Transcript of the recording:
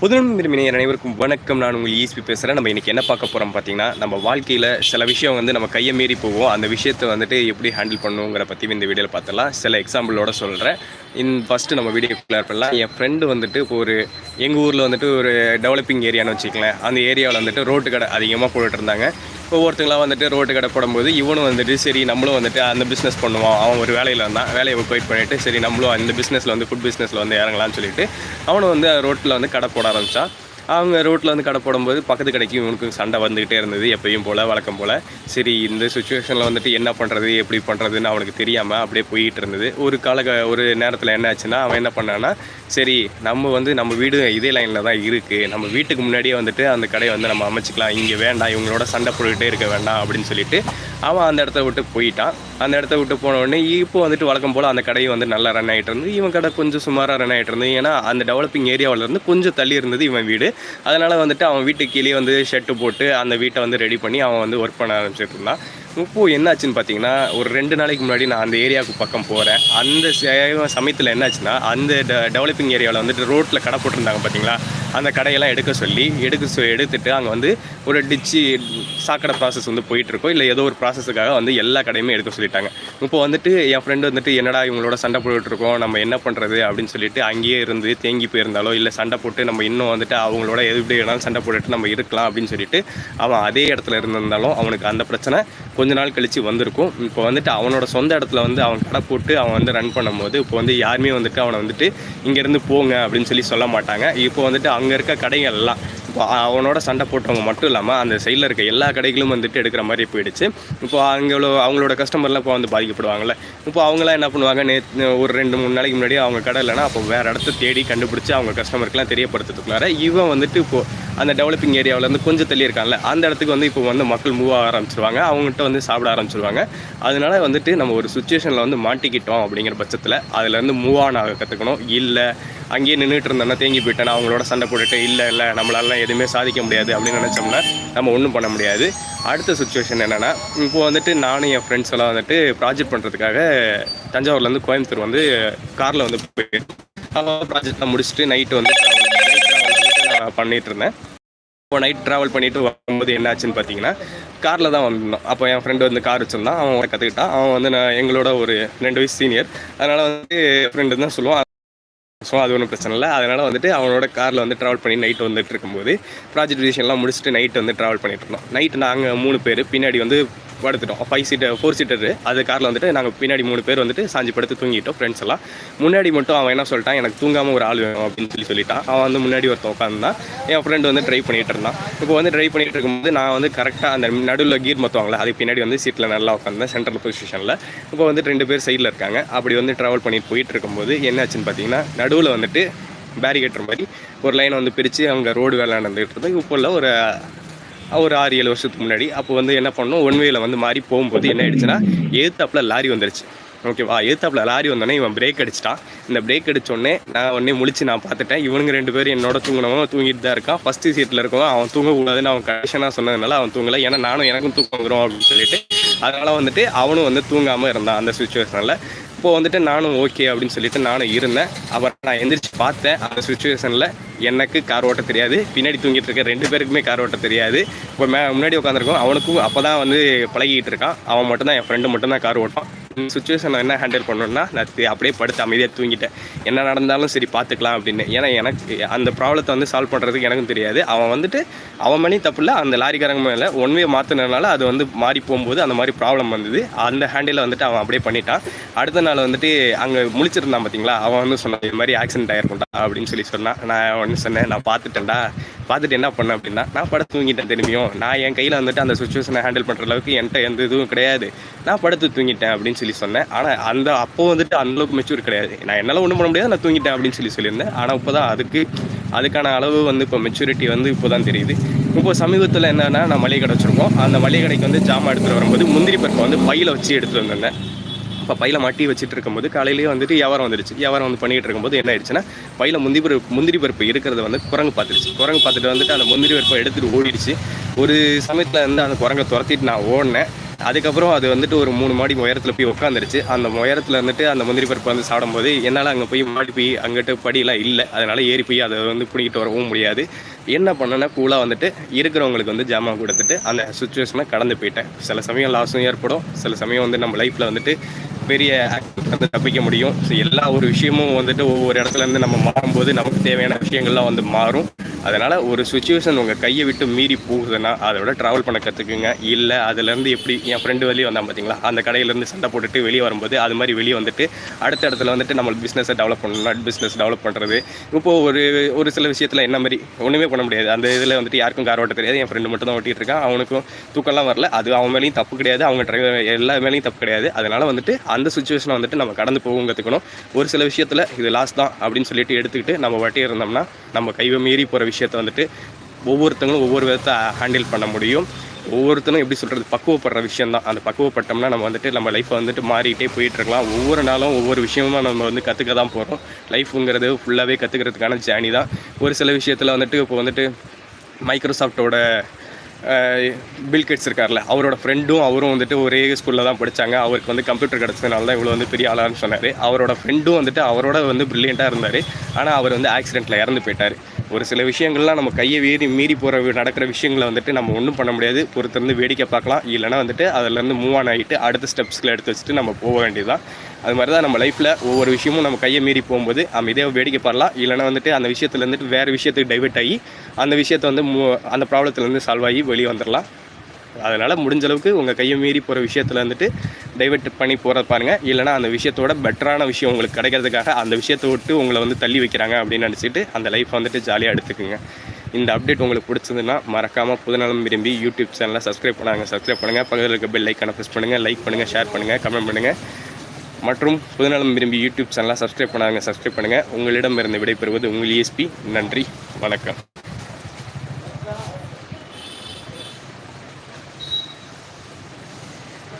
புதுநன் விரும்பினர் அனைவருக்கும் வணக்கம். நான் உங்கள் ஈஸ்பி பேசுகிறேன் நம்ம இன்றைக்கி என்ன பார்க்க போகிறோம் பார்த்தீங்கன்னா நம்ம வாழ்க்கையில் சில விஷயம் வந்து நம்ம கையை மீறி போவோம் அந்த விஷயத்தை வந்துட்டு எப்படி ஹேண்டில் பண்ணுங்கிற பற்றி இந்த வீடியோவில் பார்த்துலாம் சில எக்ஸாம்பிளோட சொல்கிறேன் இன் ஃபஸ்ட்டு நம்ம வீடியோ கிளியர் பண்ணலாம் என் ஃப்ரெண்டு வந்துட்டு இப்போ ஒரு எங்கள் ஊரில் வந்துட்டு ஒரு டெவலப்பிங் ஏரியான்னு வச்சுக்கலாம் அந்த ஏரியாவில் வந்துட்டு ரோட்டு கடை அதிகமாக போட்டுட்டு இருந்தாங்க. இப்போ வந்துட்டு ரோட்டு கடை போடும்போது இவனும் வந்துட்டு சரி நம்மளும் வந்துட்டு அந்த பிஸ்னஸ் பண்ணுவோம் அவன் ஒரு வேலையில் இருந்தான். வேலையை போயிட் பண்ணிவிட்டு சரி நம்மளும் அந்த பிஸ்னஸில் வந்து ஃபுட் பிஸ்னஸில் வந்து இறங்கலாம்னு சொல்லிட்டு அவனும் வந்து ரோட்டில் வந்து கடை போட ஆரம்பித்தான் அவங்க ரோட்டில் வந்து கடை போடும்போது பக்கத்து கடைக்கு இவனுக்கு சண்டை வந்துக்கிட்டே இருந்தது எப்பயும் போல் வழக்கம் போல். சரி இந்த சுச்சுவேஷனில் வந்துட்டு என்ன பண்ணுறது எப்படி பண்ணுறதுன்னு அவனுக்கு தெரியாமல் அப்படியே போயிட்டு இருந்தது. ஒரு கால ஒரு நேரத்தில் என்ன ஆச்சுன்னா அவன் என்ன பண்ணான்னா சரி நம்ம வந்து நம்ம வீடு இதே லைனில் தான் இருக்குது நம்ம வீட்டுக்கு முன்னாடியே வந்துட்டு அந்த கடையை வந்து நம்ம அமைச்சிக்கலாம். இங்கே வேண்டாம் இவங்களோட சண்டை போட்டுக்கிட்டே இருக்க வேண்டாம் அப்படின்னு சொல்லிட்டு அவன் அந்த இடத்த விட்டு போயிட்டான். அந்த இடத்த விட்டு போன உடனே இப்போ வந்துட்டு வழக்கம் போல் அந்த கடையை வந்து நல்லா ரன் ஆகிட்டு இருந்து இவன் கடை கொஞ்சம் சுமாராக ரன் ஆகிட்டு இருந்து ஏன்னா அந்த டெவலப்பிங் ஏரியாவில் இருந்து கொஞ்சம் தள்ளி இருந்தது இவன் வீடு. அதனால் வந்துட்டு அவன் வீட்டுக்கு கீழே வந்து ஷெட்டு போட்டு அந்த வீட்டை வந்து ரெடி பண்ணி அவன் வந்து ஒர்க் பண்ண ஆரம்பிச்சிட்டு இருந்தான். இப்போது என்னாச்சுன்னு பார்த்தீங்கன்னா ஒரு ரெண்டு நாளைக்கு முன்னாடி நான் அந்த ஏரியாவுக்கு பக்கம் போகிறேன் அந்த சமயத்தில் என்னாச்சுன்னா அந்த டெவலப்பிங் ஏரியாவில் வந்துட்டு ரோட்டில் கடை போட்டிருந்தாங்க பார்த்தீங்களா அந்த கடையெல்லாம் எடுக்க சொல்லி எடுக்க சொ- எடுத்துட்டு அங்கே வந்து ஒரு டிச்சு சாக்கடை ப்ராசஸ் வந்து போயிட்டுருக்கோம். இல்லை ஏதோ ஒரு ப்ராசஸுக்காக வந்து எல்லா கடையுமே எடுக்க சொல்லிட்டாங்க. இப்போ வந்துட்டு என் ஃப்ரெண்டு வந்துட்டு என்னடா இவங்களோட சண்டை போட்டுட்டு நம்ம என்ன பண்ணுறது அப்படின்னு சொல்லிட்டு அங்கேயே இருந்து தேங்கி போயிருந்தாலோ இல்லை சண்டை போட்டு நம்ம இன்னும் வந்துட்டு அவங்களோட எப்படி வேணாலும் சண்டை போட்டுட்டு நம்ம இருக்கலாம் அப்படின்னு சொல்லிட்டு அவன் அதே இடத்துல இருந்திருந்தாலும் அவனுக்கு அந்த பிரச்சனை கொஞ்ச நாள் கழித்து வந்திருக்கும். இப்போ வந்துட்டு அவனோட சொந்த இடத்துல வந்து அவன் கடை போட்டு அவன் வந்து ரன் பண்ணும்போது இப்போ வந்து யாருமே வந்துட்டு அவனை வந்துட்டு இங்கேருந்து போங்க அப்படின்னு சொல்லி சொல்ல மாட்டாங்க. இப்போ வந்துட்டு இங்கே இருக்க கடைகள் எல்லாம் இப்போ அவனோட சண்டை போட்டவங்க மட்டும் இல்லாமல் அந்த சைடில் இருக்க எல்லா கடைகளும் வந்துட்டு எடுக்கிற மாதிரி போயிடுச்சு. இப்போ அங்கே அவங்களோட கஸ்டமர்லாம் இப்போ வந்து பாதிக்கப்படுவாங்கல்ல. இப்போ அவங்களாம் என்ன பண்ணுவாங்க? நேற்று ஒரு ரெண்டு மூணு நாளைக்கு முன்னாடி அவங்க கடை இல்லைன்னா அப்போ வேறு இடத்த தேடி கண்டுபிடிச்சி அவங்க கஸ்டமருக்குலாம் தெரியப்படுத்துறதுக்குள்ளார இவன் வந்துட்டு இப்போ அந்த டெவலப்பிங் ஏரியாவிலேருந்து கொஞ்சம் தள்ளி இருக்கான்ல. அந்த இடத்துக்கு வந்து இப்போ வந்து மக்கள் மூவ் ஆக ஆரம்பிச்சிருவாங்க. அவங்ககிட்ட வந்து சாப்பிட ஆரம்பிச்சிருவாங்க. அதனால வந்துட்டு நம்ம ஒரு சுச்சுவேஷனில் வந்து மாட்டிக்கிட்டோம் அப்படிங்கிற பட்சத்தில் அதுலேருந்து மூவ் ஆன் ஆக கற்றுக்கணும் இல்லை அங்கேயே நின்றுட்டு இருந்தோன்னா தேங்கி போயிட்டேன் அவங்களோட சண்டை போட்டுட்டு இல்லை இல்லை நம்மளாலாம் எதுவுமே சாதிக்க முடியாது அப்படின்னு நினச்சோம்னா நம்ம ஒன்றும் பண்ண முடியாது. அடுத்த சுச்சுவேஷன் என்னென்னா இப்போ வந்துட்டு நானும் என் ஃப்ரெண்ட்ஸ் எல்லாம் வந்துட்டு ப்ராஜெக்ட் பண்ணுறதுக்காக தஞ்சாவூர்லேருந்து கோயம்புத்தூர் வந்து காரில் வந்து போயிருக்கோம் ப்ராஜெக்ட்லாம் முடிச்சுட்டு நைட்டு வந்து நான் பண்ணிட்டு இருந்தேன். இப்போ நைட் ட்ராவல் பண்ணிட்டு வரும்போது என்ன ஆச்சுன்னு பார்த்தீங்கன்னா காரில் தான் வந்திருந்தோம் அப்போ என் ஃப்ரெண்டு வந்து கார் வச்சிருந்தான். அவன் கற்றுக்கிட்டான் அவன் வந்து நான் எங்களோட ஒரு ரெண்டு வயசு சீனியர் அதனால் வந்து ஃப்ரெண்டு தான் சொல்லுவான். ஸோ அது ஒன்றும் பிரச்சனை இல்லை. அதனால் வந்துட்டு அவனோட காரில் வந்து ட்ராவல் பண்ணி நைட் வந்துட்டு இருக்கும்போது ப்ராஜெக்ட் விஷயம்லாம் முடிச்சுட்டு நைட் வந்து ட்ராவல் பண்ணிட்டு இருந்தோம். நைட்டு நாங்கள் மூணு பேர். பின்னாடி வந்து படுத்துட்டோம். ஃபைவ் சீட்டர் ஃபோர் சீட்டரு அது காரில் வந்துட்டு நாங்கள் பின்னாடி மூணு பேர் வந்துட்டு சாஞ்சி படுத்து தூங்கிட்டோம் ஃப்ரெண்ட்ஸ் எல்லாம். முன்னாடி மட்டும் அவன் என்ன சொல்லிட்டான் எனக்கு தூங்காமல் ஒரு ஆள் வேணும் அப்படின்னு சொல்லி சொல்லிட்டான். அவன் வந்து முன்னாடி ஒருத்தன் உட்காந்துருந்தான் என் ஃப்ரெண்டு வந்து ட்ரை பண்ணிட்டு இருந்தான். இப்போ வந்து ட்ரை பண்ணிட்டு இருக்கும்போது நான் வந்து கரெக்டாக அந்த நடுவில் கீர் மத்துவாங்களே அதுக்கு பின்னாடி வந்து சீட்டில் நல்லா உட்காந்துருந்தேன் சென்ட்ரல் பொசிஷனில் இப்போ வந்துட்டு ரெண்டு பேர் சைடில் இருக்காங்க. அப்படி வந்து ட்ராவல் பண்ணிட்டு போயிட்டு இருக்கும்போது என்னாச்சுன்னு பார்த்தீங்கன்னா நடுவில் வந்துட்டு பேரிகேட்டர் மாதிரி ஒரு லைனை வந்து பிரித்து அவங்க ரோடு வேலை நடந்துகிட்டு இருந்தது. இப்போ உள்ள ஒரு ஒரு ஆறு ஏழு வருஷத்துக்கு முன்னாடி அப்போ வந்து என்ன பண்ணோம்? ஒன் வேல வந்து மாறி போகும்போது என்ன ஆயிடுச்சுன்னா ஏத்தாப்பில் லாரி வந்துருச்சு. ஓகேவா ஏத்தாப்பில் லாரி வந்தோடனே இவன் பிரேக் அடிச்சிட்டான். இந்த பிரேக் அடித்தோடனே நான் உடனே முழிச்சு நான் பார்த்துட்டேன். இவனுங்க ரெண்டு பேரும் என்னோட தூங்கினவன் தூங்கிட்டு தான் இருக்கான். ஃபஸ்ட்டு சீட்டில் இருக்கவன் அவன் தூங்கக்கூடாதுன்னு அவன் கண்டிஷனாக சொன்னதுனால அவன் தூங்கலை. ஏன்னா நானும் எனக்கும் தூக்கம் வந்துடும் அப்படின்னு சொல்லிட்டு அதனால் வந்துட்டு அவனும் வந்து தூங்காமல் இருந்தான் அந்த சுச்சுவேஷனில் அப்போது வந்துட்டு நானும் ஓகே அப்படின்னு சொல்லிட்டு நானும் இருந்தேன். அப்புறம் நான் எந்திரிச்சு பார்த்தேன். அந்த சுச்சுவேஷனில் எனக்கு கார் ஓட்ட தெரியாது. பின்னாடி தூங்கிட்டு இருக்க ரெண்டு பேருக்குமே கார் ஓட்ட தெரியாது. இப்போ மே முன்னாடி உட்காந்துருக்கோம் அவனுக்கும் அப்போ தான் வந்து பழகிட்டு இருக்கான். அவன் மட்டும்தான் என் ஃப்ரெண்டு மட்டும் தான் கார் ஓட்டான் சுச்சுவேஷன் சுச்சுவேஷனை என்ன ஹேண்டில் பண்ணணும்னா நான் அப்படியே படுத்து அமைதியாக தூங்கிட்டேன். என்ன நடந்தாலும் சரி பார்த்துக்கலாம் அப்படின்னு. ஏன்னா எனக்கு அந்த ப்ராப்ளத்தை வந்து சால்வ் பண்ணுறதுக்கு எனக்கும் தெரியாது. அவன் வந்துட்டு அவன் மணி தப்பு இல்லை அந்த லாரிக்காரங்க மேலே ஒன் வே மாற்றினதுனால அது வந்து மாறி போகும்போது அந்த மாதிரி ப்ராப்ளம் வந்தது. அந்த ஹேண்டில் வந்துட்டு அவன் அப்படியே பண்ணிட்டான். அடுத்த நாள் வந்துட்டு அங்கே முழிச்சிருந்தான் பார்த்தீங்களா அவன் வந்து சொன்னான் இது மாதிரி ஆக்சிடென்ட் ஆயிருக்கும்டா அப்படின்னு சொல்லி சொன்னான். நான் ஒன்று சொன்னேன் நான் பார்த்துட்டேன்டா. பார்த்துட்டு என்ன பண்ணேன் அப்படின்னா நான் படுத்து தூங்கிட்டேன் திரும்பியும். நான் என் கையில் வந்துட்டு அந்த சுச்சுவேஷனை ஹேண்டில் பண்ணுற அளவுக்கு என்கிட்ட எந்த இதுவும் கிடையாது. நான் படுத்து தூங்கிட்டேன் அப்படின்னு சொல்லி சொன்னேன். ஆனால் அந்த அப்போ வந்துட்டு அந்த அளவுக்கு மெச்சூர் கிடையாது. நான் என்னால் ஒன்றும் பண்ண முடியாது நான் தூங்கிட்டேன் அப்படின்னு சொல்லி சொல்லியிருந்தேன். ஆனால் இப்போ தான் அதுக்கு அதுக்கான அளவு வந்து இப்போ மெச்சூரிட்டி வந்து இப்போ தான் தெரியுது. இப்போ சமீபத்தில் என்னென்னா நான் மளிகை கடை வச்சுருக்கோம். அந்த மளிகை கடைக்கு வந்து ஜாமான் எடுத்துகிட்டு வரும்போது முந்திரி பருப்பை வந்து பையில் வச்சு எடுத்துகிட்டு வந்திருந்தேன் இப்போ பையில் மாட்டி வச்சுட்டு இருக்கும்போது காலையிலேயே வந்துட்டு வியாபாரம் வந்துருச்சு. வியாபாரம் வந்து பண்ணிட்டு இருக்கும்போது என்ன ஆயிடுச்சுன்னா பையில் முந்திரி பருப்பு முந்திரி பருப்பு இருக்கிறத வந்து குரங்கு பார்த்துருச்சு. குரங்கு பார்த்துட்டு வந்துட்டு அந்த முந்திரி பருப்பை எடுத்துகிட்டு ஓடிடுச்சு. ஒரு சமயத்தில் வந்து அந்த குரங்கை துரத்திட்டு நான் ஓடினேன். அதுக்கப்புறம் அது வந்துட்டு ஒரு மூணு மாடி உயரத்தில் போய் உட்காந்துருச்சு அந்த உயரத்தில் வந்துட்டு அந்த முந்திரி பருப்பு வந்து சாப்பிடும்போது என்னால் அங்கே போய் மாடி போய் அங்கிட்டு படியெல்லாம் இல்லை. அதனால் ஏறி போய் அதை வந்து பிடிக்கிட்டு வரவும் முடியாது. என்ன பண்ணேன்னா கூலாக வந்துட்டு இருக்கிறவங்களுக்கு வந்து ஜாமான் கொடுத்துட்டு அந்த சுச்சுவேஷனை கடந்து போயிட்டேன். சில சமயம் லாஸும் ஏற்படும். சில சமயம் வந்து நம்ம லைஃப்பில் வந்துட்டு பெரிய வந்து தப்பிக்க முடியும். ஸோ எல்லா ஒரு விஷயமும் வந்துட்டு ஒவ்வொரு இடத்துல இருந்து நம்ம மாறும்போது நமக்கு தேவையான விஷயங்கள்லாம் வந்து மாறும். அதனால் ஒரு சுச்சுவேஷன் உங்கள் கையை விட்டு மீறி போகுதுன்னா அதை விட ட்ராவல் பண்ண கற்றுக்குங்க இல்லை அதுலேருந்து எப்படி என் ஃப்ரெண்டு வெளியே வந்தான் பார்த்தீங்களா அந்த கடையிலேருந்து சண்டை போட்டுட்டு வெளியே வரும்போது அது மாதிரி வெளியே வந்துட்டு அடுத்த இடத்துல வந்துட்டு நம்ம பிஸ்னஸை டெவலப் பண்ணணும் பிஸ்னஸ் டெவலப் பண்ணுறது இப்போது ஒரு ஒரு சில விஷயத்தில் என்ன மாதிரி ஒன்றுமே பண்ண முடியாது. அந்த இதில் வந்துட்டு யாருக்கும் கார் ஓட்ட தெரியாது. என் ஃப்ரெண்டு மட்டும் தான் ஓட்டிகிட்டு இருக்கான். அவனுக்கும் தூக்கம்லாம் வரல. அது அவன் மேலேயும் தப்பு கிடையாது. அவங்க டிரைவர் எல்லா மேலேயும் தப்பு கிடையாது. அதனால் வந்துட்டு அந்த சுச்சுவேஷனை வந்துட்டு நம்ம கடந்து போகும் கற்றுக்கணும் ஒரு சில விஷயத்தில் இது லாஸ் தான் அப்படின்னு சொல்லிட்டு எடுத்துக்கிட்டு நம்ம வட்டி இருந்தோம்னா நம்ம கைவை மீறி போகிற விஷயத்த வந்துட்டு ஒவ்வொருத்தங்களும் ஒவ்வொரு விதத்தை ஹேண்டில் பண்ண முடியும். ஒவ்வொருத்தனும் எப்படி சொல்கிறது பக்குவப்படுற விஷயம் தான் அந்த பக்குவப்பட்டோம்னா நம்ம வந்துட்டு நம்ம லைஃப்பை வந்துட்டு மாறிட்டே போயிட்டுருக்கலாம். ஒவ்வொரு நாளும் ஒவ்வொரு விஷயமும் நம்ம வந்து கற்றுக்க தான் போகிறோம் லைஃப்புங்கிறது ஃபுல்லாகவே கற்றுக்கிறதுக்கான ஜேர்னி தான். ஒரு சில விஷயத்தில் வந்துட்டு இப்போ வந்துட்டு மைக்ரோசாஃப்ட்டோட பில்கெட்ஸ் இருக்கார்ல அவரோட ஃப்ரெண்டும் அவரும் வந்துட்டு ஒரே ஸ்கூலில் தான் படித்தாங்க அவருக்கு வந்து கம்ப்யூட்டர் கிடச்சதுனால தான் இவ்வளோ வந்து பெரிய ஆளான்னு சொன்னார். அவரோட ஃப்ரெண்டும் வந்துட்டு அவரோட வந்து ப்ரில்லியண்ட்டாக இருந்தார். ஆனால் அவர் வந்து ஆக்சிடெண்ட்டில் இறந்து போயிட்டார். ஒரு சில விஷயங்கள்லாம் நம்ம கையை வீறி மீறி போகிற நடக்கிற விஷயங்களை வந்துட்டு நம்ம ஒன்றும் பண்ண முடியாது. பொறுத்திருந்து வேடிக்கை பார்க்கலாம். இல்லைனா வந்துட்டு அதுலேருந்து மூவ் ஆன் ஆகிட்டு அடுத்த ஸ்டெப்ஸ்களை எடுத்து வச்சுட்டு நம்ம போக வேண்டியதுதான். அது மாதிரி தான் நம்ம லைஃப்பில் ஒவ்வொரு விஷயமும் நம்ம கையை மீறி போகும்போது அமைதியாக வேடிக்கை பாடலாம் இல்லைனா வந்துட்டு அந்த விஷயத்துலேருந்துட்டு வேறு விஷயத்துக்கு டைவெர்ட் ஆகி அந்த விஷயத்தை வந்து மூ அந்த ப்ராப்ளத்துலேருந்து சால்வ் ஆகி வெளியே வந்துடலாம் அதனால் முடிஞ்ச அளவுக்கு உங்கள் கையை மீறி போகிற விஷயத்தில் வந்துட்டு டைவெர்ட் பண்ணி போகிறத பாருங்கள் இல்லைனா அந்த விஷயத்தோட பெட்டரான விஷயம் உங்களுக்கு கிடைக்கிறதுக்காக அந்த விஷயத்தை விட்டு உங்களை வந்து தள்ளி வைக்கிறாங்க அப்படின்னு நினச்சிட்டு அந்த லைஃப் வந்துட்டு ஜாலியாக எடுத்துக்குங்க. இந்த அப்டேட் உங்களுக்கு பிடிச்சதுன்னா மறக்காமல் புதுநலம் விரும்பி யூடியூப் சேனலை சப்ஸ்கிரைப் பண்ணாங்க. சப்ஸ்கிரைப் பண்ணுங்கள் பக்கத்தில் இருக்க பெல் ஐக்கான ப்ரெஸ் பண்ணுங்கள் லைக் பண்ணுங்கள் ஷேர் பண்ணுங்கள் கமெண்ட் பண்ணுங்கள் மற்றும் புதுநலம் விரும்பி யூடியூப் சேனலாக சப்ஸ்கிரைப் பண்ணாங்க சப்ஸ்கிரைப் பண்ணுங்கள் உங்களிடம் இருந்து விடைபெறுவது உங்கள் இஎஸ்பி நன்றி. வணக்கம்.